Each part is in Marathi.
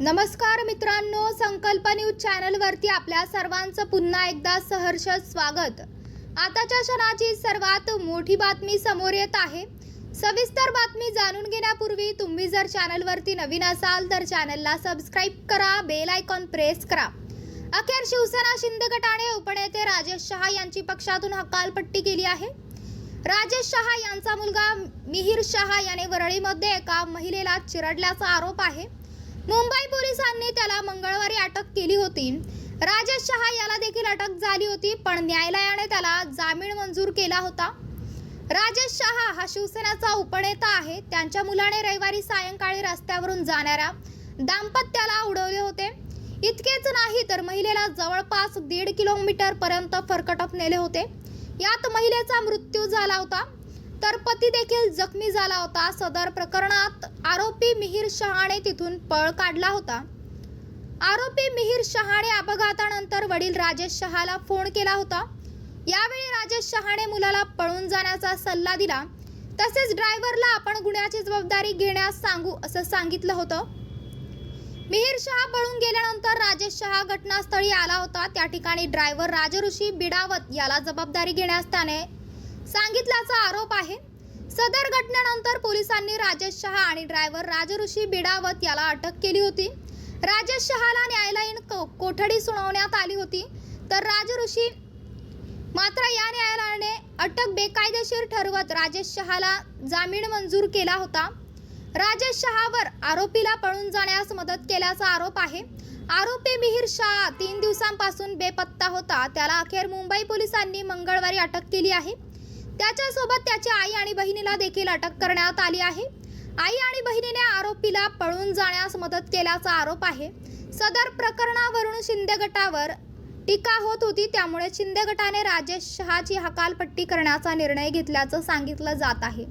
नमस्कार मित्रांनो संकल्प न्यूज चॅनलवरती आपल्या सर्वांचं पुन्हा एकदा सहर्ष स्वागत. आताच्या क्षणाची सर्वात मोठी बातमी समोर येत आहे. सविस्तर बातमी जाणून घेण्यापूर्वी तुम्ही जर चॅनलवरती नवीन असाल तर चॅनलला सबस्क्राईब करा बेल आयकॉन प्रेस करा. अखेर शिवसेना शिंदे गटाने उपनेते राजेश शहा यांची पक्षातून हकालपट्टी केली आहे. राजेश शहा यांचा मुलगा मिहिर शहा याने वरळीमध्ये एका महिलेला चिरडल्याचा आरोप आहे. मुंबई पोलिसांनी त्याला मंगळवारी अटक केली होती. राजेश शहा याला देखील अटक झाली होती पण न्यायालयाने त्याला जामीन मंजूर केला होता. राजेश शहा हा शिवसेनेचा उपनेता आहे. त्यांच्या मुलाने रविवारी सायंकाळी रस्त्यावरून जाणाऱ्या दाम्पत्याला उडवले होते. इतकेच नाही तर महिलेला जवळपास दीड किलोमीटर पर्यंत फरकटप नेले होते. यात महिलेचा मृत्यू झाला होता. तर पती देखील जखमी झाला होता. सदर प्रकरणात मिहीर शहाणे तिथून पळ काढला होता. आरोपी मिहिर शहाणे अपघातानंतर वडील राजेश शहाला फोन केला होता. यावेळी राजेश शहाणे मुलाला पळून जाण्याचा सल्ला दिला. तसेच ड्रायव्हरला आपण गुन्ह्याची जबाबदारी घेण्यास सांगू असं सांगितलं होतं. मिहिर शहा पळून गेल्यानंतर राजेश शहा घटनास्थळी आला होता. त्या ठिकाणी ड्रायव्हर राजऋषी बिडावत याला जबाबदारी घेण्यास त्याने सांगितल्याचा आरोप आहे. सदर घटनेनंतर पोलिसांनी राजेश शहा आणि ड्रायव्हर राजऋषी बिडावत याला अटक केली होती. राजेश शहाला न्यायालयीन कोठडी सुनावण्यात आली होती. तर राजऋषी मात्र या न्यायालयाने अटक बेकायदेशीर ठरवत राजेश शहाला जामीन मंजूर केला होता. राजेश शहावर आरोपीला पळून जाण्यास मदत केल्याचा आरोप आहे. आरोपी मिहिर शहा तीन दिवसांपासून बेपत्ता होता. त्याला अखेर मुंबई पोलिसांनी मंगळवारी अटक केली आहे. त्याच्यासोबत त्याची आई आणि बहिणीला देखील अटक करण्यात आली आहे. आई आणि बहिणीने आरोपीला पळून जाण्यास मदत केल्याचा आरोप आहे. सदर प्रकरणावरून शिंदे गटावर टीका होत होती त्यामुळे शिंदे गटाने राजेश शहाची हकालपट्टी करण्याचा निर्णय घेतल्याचं सांगितलं जात आहे.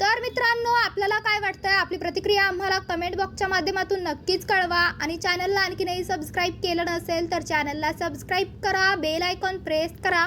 तर मित्रांनो आपल्याला काय वाटतंय? आपली प्रतिक्रिया आम्हाला कमेंट बॉक्सच्या माध्यमातून नक्कीच कळवा. आणि चॅनलला आणखीनही सबस्क्राईब केलं नसेल तर चॅनलला सबस्क्राईब करा बेल आयकॉन प्रेस करा.